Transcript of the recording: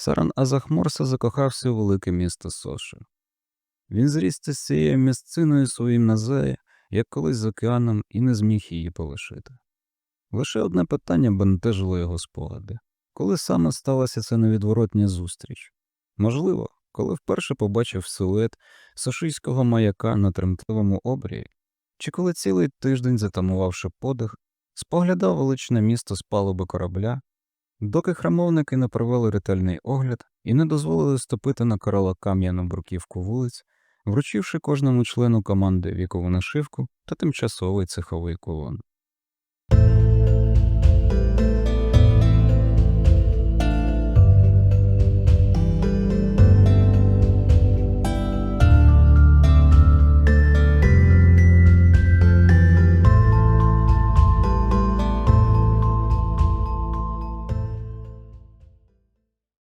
Саран Азахморса закохався у велике місто Соши. Він зрісся з цією місциною своїм назеє, як колись з океаном, і не зміг її полишити. Лише одне питання бентежило його спогади. Коли саме сталася ця невідворотня зустріч? Можливо, коли вперше побачив силует сошийського маяка на тремтливому обрії, чи коли цілий тиждень, затамувавши подих, споглядав величне місто з палуби корабля, доки храмовники не провели ретельний огляд і не дозволили ступити на корола кам'яну бруківку вулиць, вручивши кожному члену команди вікову нашивку та тимчасовий цеховий колон.